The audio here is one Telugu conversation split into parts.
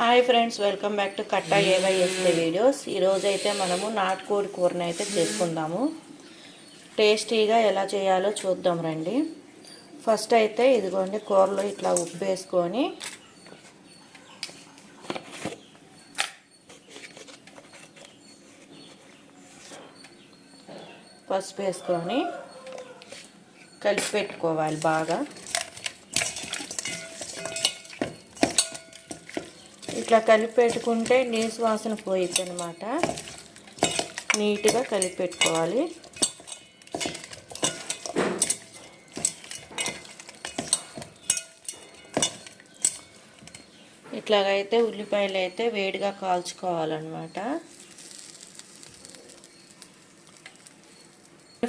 Hi friends welcome back to Katta ఏవైఎస్ఏ videos ఈరోజు అయితే మనము నాటుకోడి కూరని అయితే చేసుకుందాము. టేస్టీగా ఎలా చేయాలో చూద్దాం రండి. ఫస్ట్ అయితే ఇదిగోండి కూరలో ఇట్లా ఉప్పు వేసుకొని పసుపు వేసుకొని కలిపి పెట్టుకోవాలి బాగా. ఇట్లా కలిపి పెట్టుకుంటే నీసు వాసన పోయిద్ది అనమాట నీట్గా కలిపి పెట్టుకోవాలి ఇట్లాగైతే ఉల్లిపాయలు అయితే వేడిగా కాల్చుకోవాలన్నమాట.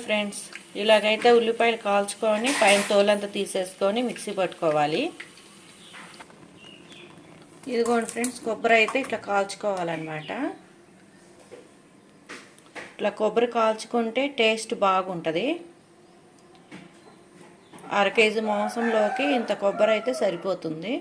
ఫ్రెండ్స్ ఇలాగైతే ఉల్లిపాయలు కాల్చుకొని పైన తోలంతా తీసేసుకొని మిక్సీ పట్టుకోవాలి. ఇదిగోండి ఫ్రెండ్స్ కొబ్బరి అయితే ఇట్లా కాల్చుకోవాలన్నమాట. ఇట్లా కొబ్బరి కాల్చుకుంటే టేస్ట్ బాగుంటుంది. అర కేజీ మాంసంలోకి ఇంత కొబ్బరి అయితే సరిపోతుంది.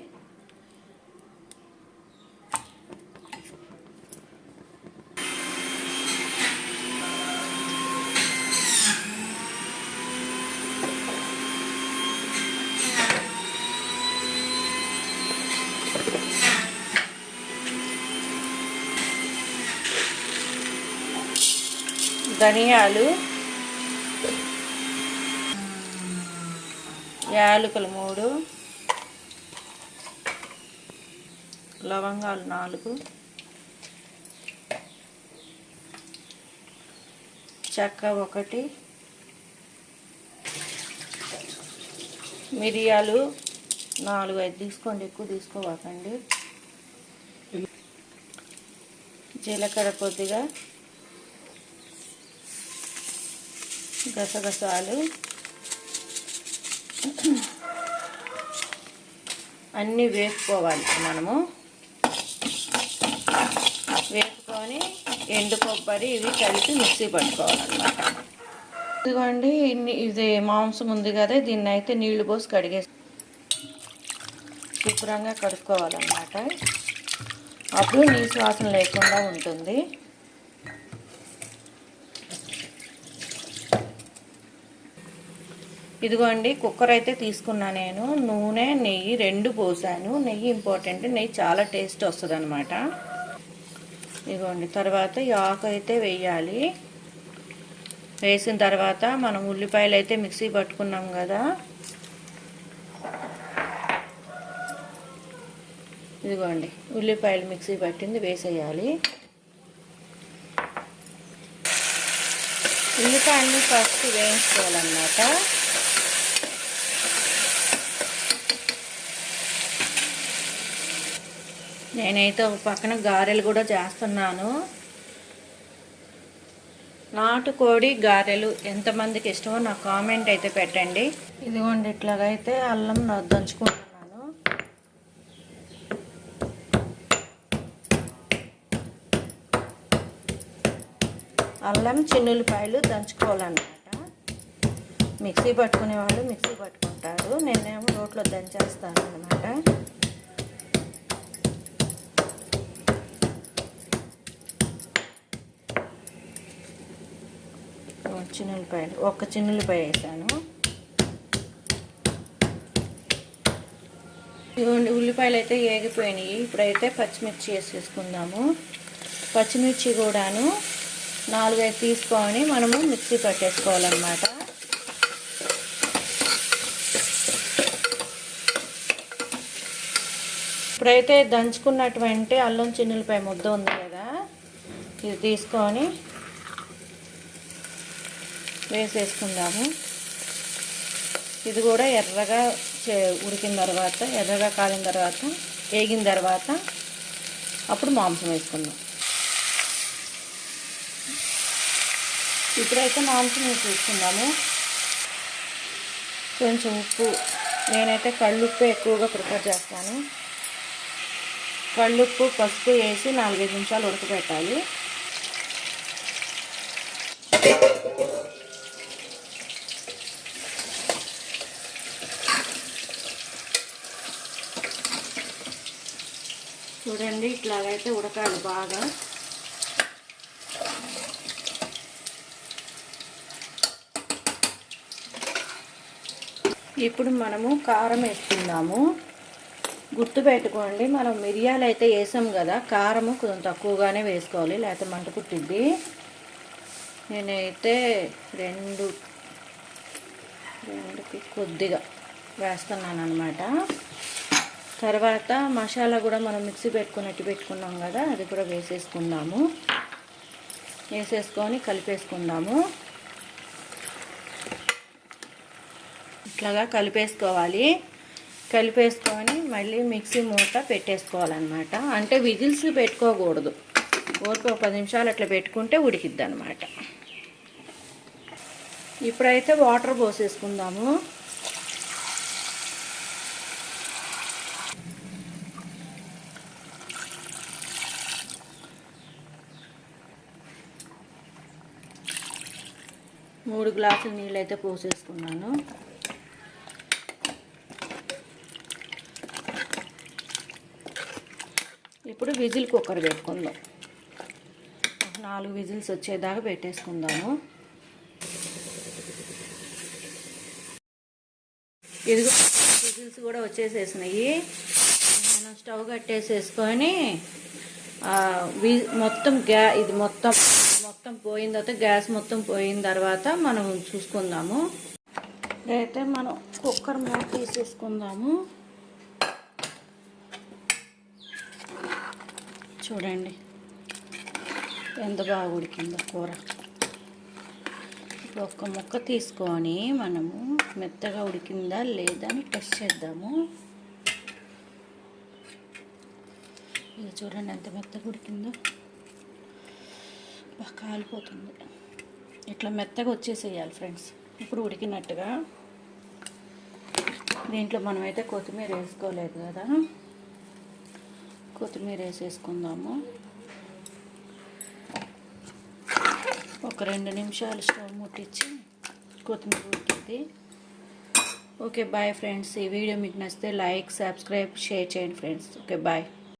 ధనియాలు యాలకులు మూడు లవంగాలు నాలుగు చెక్క ఒకటి మిరియాలు నాలుగు ఐదు తీసుకోండి ఎక్కువ తీసుకోవాకండి. జీలకర్ర కొద్దిగా గసగసాలు. అన్నీ వేసుకోవాలి మనము. వేసుకొని ఎండు కొబ్బరి ఇవి కలిపి మిక్సీ పట్టుకోవాలన్నమాట. ఇదిగోండి ఇన్ని- ఇది మాంసం ఉంది కదా దీన్ని అయితే నీళ్ళు పోసి కడిగేసి శుభ్రంగా కడుక్కోవాలన్నమాట. అప్పుడు నీసు వాసన లేకుండా ఉంటుంది. ఇదిగోండి కుక్కర్ అయితే తీసుకున్నా నేను. నూనె నెయ్యి రెండు పోసాను. నెయ్యి ఇంపార్టెంట్. నెయ్యి చాలా టేస్ట్ వస్తుంది అనమాట ఇదిగోండి తర్వాత ఈ ఆకు అయితే వేయాలి. వేసిన తర్వాత మనం ఉల్లిపాయలు అయితే మిక్సీ పట్టుకున్నాం కదా. ఇదిగోండి ఉల్లిపాయలు మిక్సీ పట్టింది వేసేయాలి. ఉల్లిపాయల్ని ఫస్ట్ వేయించుకోవాలన్నమాట. నేనైతే ఒక పక్కన గారెలు కూడా చేస్తున్నాను. నాటుకోడి గారెలు ఎంతమందికి ఇష్టమో నాకు కామెంట్ అయితే పెట్టండి. ఇదిగోండి ఇట్లాగైతే అల్లం దంచుకుంటున్నాను. అల్లం చిన్నులపాయలు దంచుకోవాలన్నమాట. మిక్సీ పట్టుకునే వాళ్ళు మిక్సీ పట్టుకుంటారు. నేనేమో రోట్లో దంచేస్తాను అనమాట చిన్నులపాయలు ఒక్క చిన్నులపాయ వేసాను. ఇదిగోండి ఉల్లిపాయలు అయితే ఏగిపోయినాయి. ఇప్పుడైతే పచ్చిమిర్చి వేసేసుకుందాము పచ్చిమిర్చి కూడాను నాలుగైదు తీసుకొని మనము మిక్సీ పట్టేసుకోవాలన్నమాట. ఇప్పుడైతే దంచుకున్నటువంటి అల్లం చిన్నులపై ముద్ద ఉంది కదా. ఇది తీసుకొని వేసేసుకుందాము. ఇది కూడా ఎర్రగా చే ఉడికిన తర్వాత ఎర్రగా కాలిన తర్వాత వేగిన తర్వాత అప్పుడు మాంసం వేసుకుందాం. ఇప్పుడైతే మాంసం వేసేసుకుందాము కొంచెం ఉప్పు నేనైతే కళ్ళుప్పు ఎక్కువగా ప్రిపేర్ చేస్తాను. కళ్ళుప్పు పసుపు వేసి నాలుగైదు నిమిషాలు ఉడకబెట్టాలి. చూడండి ఇట్లాగైతే ఉడకాలి బాగా. ఇప్పుడు మనము కారం వేసుకుందాము. గుర్తు పెట్టుకోండి మనం మిరియాలు అయితే వేసాం కదా కారము కొంచెం తక్కువగానే వేసుకోవాలి లేకపోతే మంట పుట్టిద్ది నేనైతే రెండు రెండుకి కొద్దిగా వేస్తున్నాను అనమాట తర్వాత మసాలా కూడా మనం మిక్సీ పెట్టుకున్నట్టు పెట్టుకున్నాం కదా అది కూడా వేసేసుకుందాము. వేసేసుకొని కలిపేసుకుందాము. ఇట్లాగా కలిపేసుకోవాలి. కలిపేసుకొని మళ్ళీ మిక్సీ మూత పెట్టేసుకోవాలన్నమాట. అంటే విజిల్స్ పెట్టుకోకూడదు. ఊరికి ఒక పది నిమిషాలు అట్లా పెట్టుకుంటే ఉడికిద్ది అనమాట ఇప్పుడైతే వాటర్ పోసేసుకుందాము. మూడు గ్లాసులు నీళ్ళు అయితే పోసేసుకున్నాను. ఇప్పుడు విజిల్ కుక్కర్ పెట్టుకుందాం. నాలుగు విజిల్స్ వచ్చేదాకా పెట్టేసుకుందాము. ఇదిగో విజిల్స్ కూడా వచ్చేసేసినాయి. మనం స్టవ్ కట్టేసేసుకొని మొత్తం గ్యా ఇది మొత్తం మొత్తం పోయిన తర్వాత గ్యాస్ మొత్తం పోయిన తర్వాత మనం చూసుకుందాము. అయితే మనం కుక్కర్ మూత తీసేసుకుందాము. చూడండి ఎంత బాగా ఉడికిందో కూర. ఇప్పుడు ఒక్క ముక్క తీసుకొని మనము మెత్తగా ఉడికిందా లేదా అని టెస్ట్ చేద్దాము. ఇది చూడండి ఎంత మెత్తగా ఉడికిందో. అబ్బా కాలిపోతుంది. ఇట్లా మెత్తగా వచ్చేసేయాలి ఫ్రెండ్స్. ఇప్పుడు ఉడికినట్టుగా. దీంట్లో మనమైతే కొత్తిమీర వేసుకోలేదు కదా. కొత్తిమీర వేసేసుకుందాము. ఒక రెండు నిమిషాలు స్టవ్ ముట్టించి కొత్తిమీర ఉడికింది. Okay bye friends. ఈ వీడియో మీకు నచ్చితే లైక్ సబ్స్క్రైబ్ షేర్ చేయండి ఫ్రెండ్స్. Okay bye.